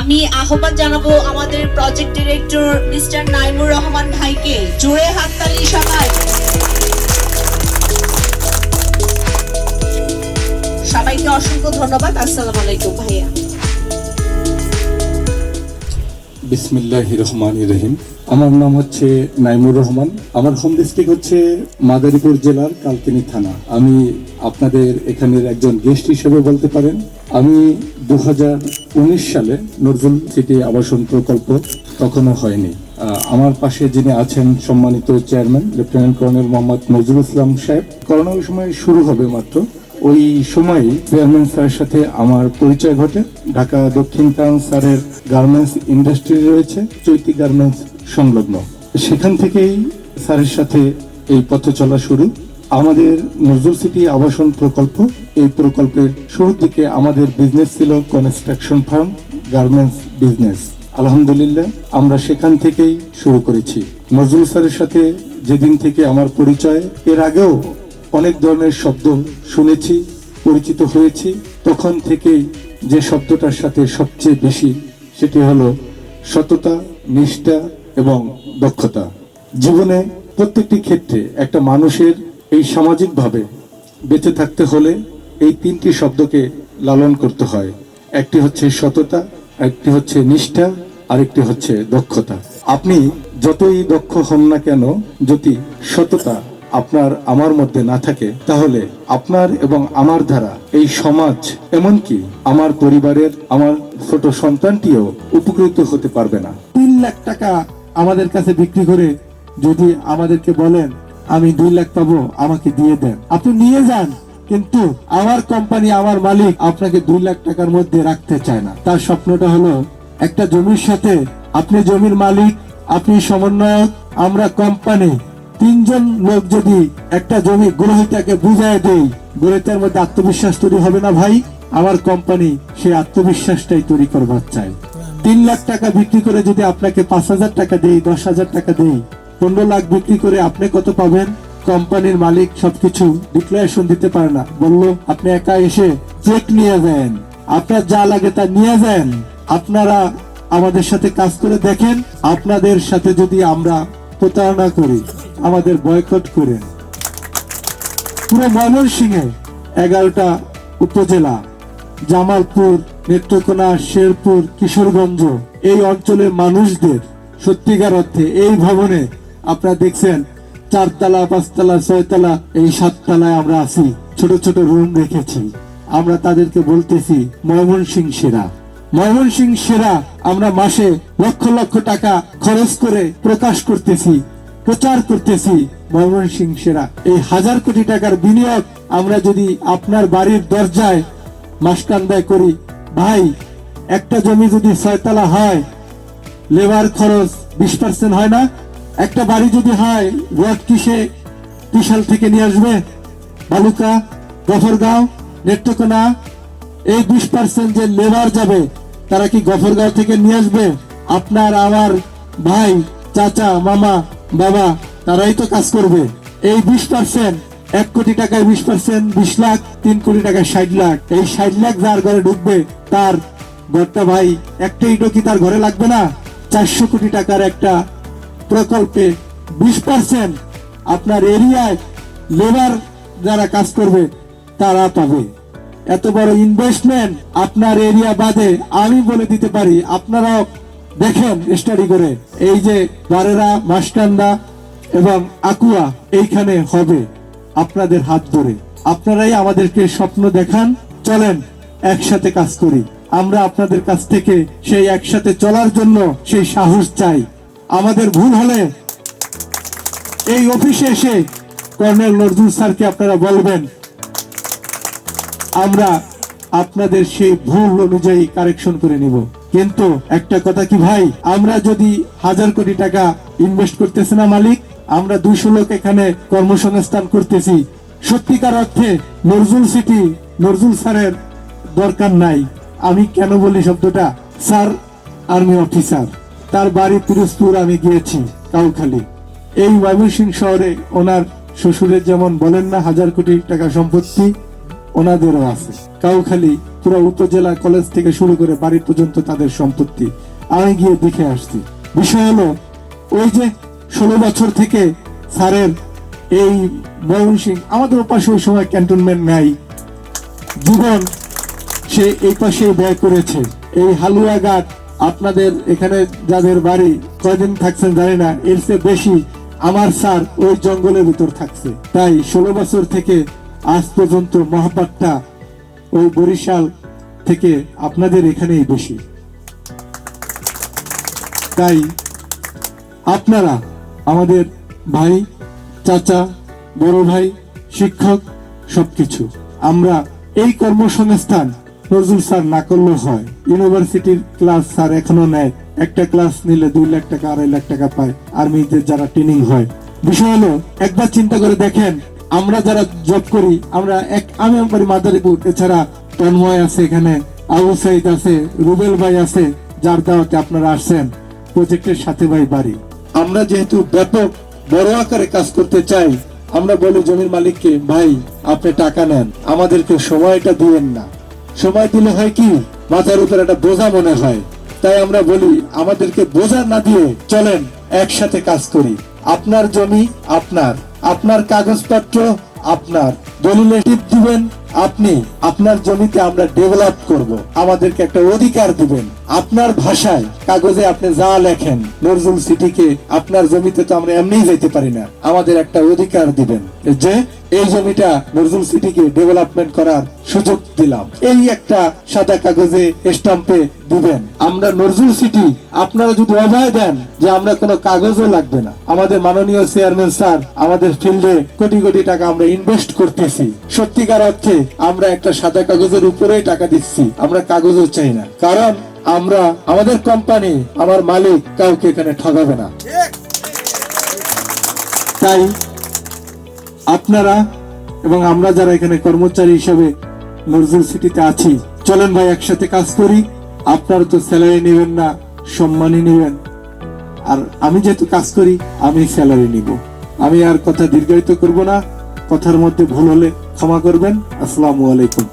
আমি আহ্বান জানাব আমাদের project director mister Naimur Rahman ভাইকে। জোরে হাততালি সবাই। সবাইকে অসংখ্য ধন্যবাদ। আসসালামু আলাইকুম ভাইয়া। বিসমিল্লাহ রহমান রহিম। আমার নাম হচ্ছে নাইমুর রহমান। আমার হোম ডিস্ট্রিক্ট হচ্ছে মাদারীপুর জেলার কালকিনি থানা। আমি আপনাদের এখানের একজন গেস্ট হিসেবে বলতে পারেন। আমি উনিশ সালে নজরুল সিটি আবাসন প্রকল্প তখনও হয়নি। আমার পাশে যিনি আছেন সম্মানিত chairman, lieutenant colonel Mohammad Nazrul Islam saheb. করোনার সময় শুরু হবে মাত্র। ওই সময় চেয়ারম্যান স্যারের সাথে আমার পরিচয় ঘটে। ঢাকা দক্ষিণ টাউন স্যারের গার্মেন্টস ইন্ডাস্ট্রি রয়েছে, চৈতি গার্মেন্টস সংলগ্ন। সেখান থেকেই স্যারের সাথে এই পথ চলা শুরু। আমাদের নজরুল সিটি আবাসন প্রকল্প, এই প্রকল্পের শুরুর দিকে আমাদের বিজনেস ছিল কনস্ট্রাকশন ফার্ম গার্মেন্টস বিজনেস আলহামদুলিল্লাহ, আমরা সেখান থেকেই শুরু করেছি। নজরুল স্যারের সাথে যেদিন থেকে আমার পরিচয়, এর আগেও অনেক ধরনের শব্দ শুনেছি, পরিচিত হয়েছি। তখন থেকেই যে শব্দটার সাথে সবচেয়ে বেশি, সেটি হলো সততা, নিষ্ঠা এবং দক্ষতা। জীবনে প্রত্যেকটি ক্ষেত্রে একটা মানুষের এই সামাজিকভাবে বেঁচে থাকতে হলে এই তিনটি শব্দকে লালন করতে হয়। একটি হচ্ছে সততা, একটি হচ্ছে নিষ্ঠা, আরেকটি হচ্ছে দক্ষতা। আপনি যতই দক্ষ হন না কেন, যদি সততা আপনার আমার মধ্যে না থাকে, তাহলে আপনার এবং আমার দ্বারা এই সমাজ, এমনকি আমার পরিবারের, আমার ছোট সন্তানটিও উপকৃত হতে পারবে না। তিন লাখ টাকা আমাদের কাছে বিক্রি করে যদি আমাদেরকে বলেন আমি দুই লাখ পাবো, আমাকে দিয়ে দেন। আপনি নিয়ে যান, কিন্তু আমার কোম্পানি আমার মালিক আপনাকে দুই লাখ টাকার মধ্যে রাখতে চায় না। তার স্বপ্নটা হলো, একটা জমির সাথে আপনি জমির মালিক, আপনি সমন্বয়ক, আমরা কোম্পানি তিনজন লোক যদি একটা জমি গ্রহিতাকে বুঝায় দেই, গ্রহিতার মধ্যে আত্মবিশ্বাস তৈরি হবে না ভাই? আমার কোম্পানি সেই আত্মবিশ্বাসটাই তৈরি করবার চাই তিন লাখ টাকা বিক্রি করে যদি আপনাকে পাঁচ হাজার টাকা দেই, দশ হাজার টাকা দেই পনেরো লাখ বিক্রি করে আপনি কত পাবেন? কোম্পানির মালিক সবকিছু ডিক্লারেশন দিতে পারে না। বলল, আপনি একা এসে চেক নিয়ে যান। আপনার যা লাগে তা নিয়ে যান। আপনারা আমাদের সাথে কাজ করে দেখেন। আপনাদের সাথে যদি আমরা প্রতারণা করি, আমাদের বয়কট করেন। পুরো ময়মনসিংহে এগারোটা উপজেলা, জামালপুর, নেত্রকোনা, শেরপুর, কিশোরগঞ্জ, এই অঞ্চলের মানুষদের সত্যিকার অর্থে এই ভবনে আপনারা দেখছেন, চারতলা, পাঁচতলা, ছয়তলা, এই সাততলায় আমরা আছি। ছোট ছোট রুম রেখেছি। আমরা তাদেরকে বলতেছি ময়মনসিং সেরা। ময়মনসিং সেরা আমরা মাসে লক্ষ লক্ষ টাকা খরচ করে প্রকাশ করতেছি, প্রচার করতেছি। ময়মনসিং সেরা। এই হাজার কোটি টাকার বিনিয়োগ আমরা যদি আপনার বাড়ির দরজায় মাসকান্দায় করি, ভাই, একটা জমি যদি ছয়তলা হয়, লেবার খরচ বিশ পার্সেন্ট হয় না? একটা বাড়ি যদি হয় রড কিসে? ত্রিশাল থেকে নিয়ে আসবে? বালুকা, গফরগাঁও, নেত্রকোনা, এই বিশ পার্সেন্ট যে লেবার যাবে, তারা কি গফরগাঁও থেকে নিয়ে আসবে? আপনার, আমার ভাই, চাচা, মামা, বাবা, তারাই তো কাজ করবে। এই বিশ পার্সেন্ট এক কোটি টাকায় বিশ পার্সেন্ট বিশ লাখ, তিন কোটি টাকায় ষাট লাখ। এই ষাট লাখ যার ঘরে ঢুকবে, তার ঘরটা ভাই একটা ইটও কি তার ঘরে লাগবে না? চারশো কোটি টাকার একটা প্রকল্পে বিশ পার্সেন্ট আপনার এরিয়ায় লেবার যারা কাজ করবে, তারা পাবে। এত বড় ইনভেস্টমেন্ট আপনার এরিয়া বাদে আমি বলে দিতে পারি, আপনারাও দেখেন স্টাডি করে। এই যে বারেরা মাসকান্দা এবং আকুয়া, এইখানে হবে আপনাদের হাত ধরে। আপনারাই আমাদেরকে স্বপ্ন দেখান, চলেন একসাথে কাজ করি। আমরা আপনাদের কাছ থেকে সেই একসাথে চলার জন্য সেই সাহস চাই। আমাদের ভুল হলে এই অফিসে এসে কর্নেল নজরুল স্যারকে আপনারা বলবেন। আমরা আপনাদের সেই ভুল অনুযায়ী কারেকশন করে নিব। কিন্তু একটা কথা কি ভাই, আমরা যদি হাজার কোটি টাকা ইনভেস্ট করতেছি না মালিক, আমরা দুইশো লোক এখানে কর্মসংস্থান করতেছি। সত্যিকার অর্থে নজরুল সিটি নজরুল স্যারের দরকার নাই। আমি কেন বলি শব্দটা? স্যার আর্মি অফিসার তার বাড়ি পিরোজপুর আমি গিয়েছি, কাউখালী। এই ময়মনসিংহ শহরে ওনার শ্বশুরের যেমন বলেন না হাজার কোটি টাকা সম্পত্তি, ওনাদেরও আছে। কাউখালী পুরো উপজেলা কলেজ থেকে শুরু করে বাড়ি পর্যন্ত তাদের সম্পত্তি। আমি গিয়ে দেখে আসছি। বিষয় হলো, ওই যে ষোলো বছর থেকে স্যারের এই ময়মনসিং আমাদের পাশে ওই সময় ক্যান্টনমেন্ট নাই। জীবন সে এই পাশে ব্যয় করেছে। এই হালুয়াঘাট আপনাদের এখানে যাদের বাড়ি কয়দিন থাকছেন জানি না, এর চেয়ে বেশি আমার স্যার ওই জঙ্গলের ভিতর থাকছে। তাই ষোলো বছর থেকে আজ পর্যন্ত মহাপাতটা ওই বরিশাল থেকে আপনাদের এখানেই বেশি। তাই আপনারা, আমাদের ভাই, চাচা, বড় ভাই, শিক্ষক, সবকিছু, আমরা এই কর্মসংস্থান নজরুল স্যার না করলেও হয়। ইউনিভার্সিটির ক্লাস স্যার এখনও নেয়। একটা ক্লাস নিলে দুই লাখ টাকা, আড়াই লাখ টাকা পায়। আর্মিতে যারা ট্রেনিং হয়। বিষয় হলো, একবার চিন্তা করে দেখেন, আমরা যারা জব করি, আমরা এক, আমি আমার মাদারীপুর, এছাড়া তন্ময় আছে এখানে, আবু সাইদ আছে, রুবেল ভাই আছে, যার দাওয়াতে আপনারা আসছেন। প্রজেক্টের সাথে ভাই বাড়ি। আমরা যেহেতু ব্যাপক বড় আকারে কাজ করতে চাই, আমরা বলি জমির মালিককে, ভাই, আপনি টাকা নেন। আমাদেরকে সময়টা দিবেন না। সময় দিলে হয় কি? মাথার উপর একটা বোঝা মনে হয়। তাই আমরা বলি, আমাদেরকে বোঝা না দিয়ে চলেন একসাথে কাজ করি। আপনার জমি আপনার আপনার কাগজপত্র আপনার। দলিলে টিপ দিবেন আপনি আপনার জমিতে আমরা ডেভেলপ করব। আমাদেরকে একটা অধিকার দিবেন। আপনার ভাষায় কাগজে আপনি যা লেখেন, নজরুল সিটিকে আপনার জমিতে তো আমরা এমনিই যাইতে পারি না। আমাদের একটা অধিকার দিবেন। যে, এই জমিটা নজরুল সিটিকে ডেভেলপমেন্ট করার সুযোগ দিলাম। এই একটা সাদা কাগজে স্টাম্পে দিবেন। আমরা নজরুল সিটি, আপনারা যদি অভয় দেন যে আমরা কোনো কাগজও লাগবে না। আমাদের মাননীয় চেয়ারম্যান স্যার আমাদের ফিল্ডে কোটি কোটি টাকা আমরা ইনভেস্ট করতেছি। সত্যিকার অর্থে আমরা একটা সাদা কাগজের উপরেই টাকা দিচ্ছি। আমরা কাগজও চাই না। কারণ আমরা, আমাদের কোম্পানি আমার মালিক কাউকে এখানে ঠগাবে না। তাই আপনারা এবং আমরা যারা এখানে কর্মচারী হিসেবে নজরুল সিটিতে আছি, চলেন ভাই, একসাথে কাজ করি। আপনারা তো স্যালারি নেবেন না, সম্মানই নেবেন। আর আমি যেহেতু কাজ করি, আমি স্যালারি নিব। আমি আর কথা দীর্ঘায়িত করব না। কথার মধ্যে ভুল হলে ক্ষমা করবেন। আসসালামু আলাইকুম।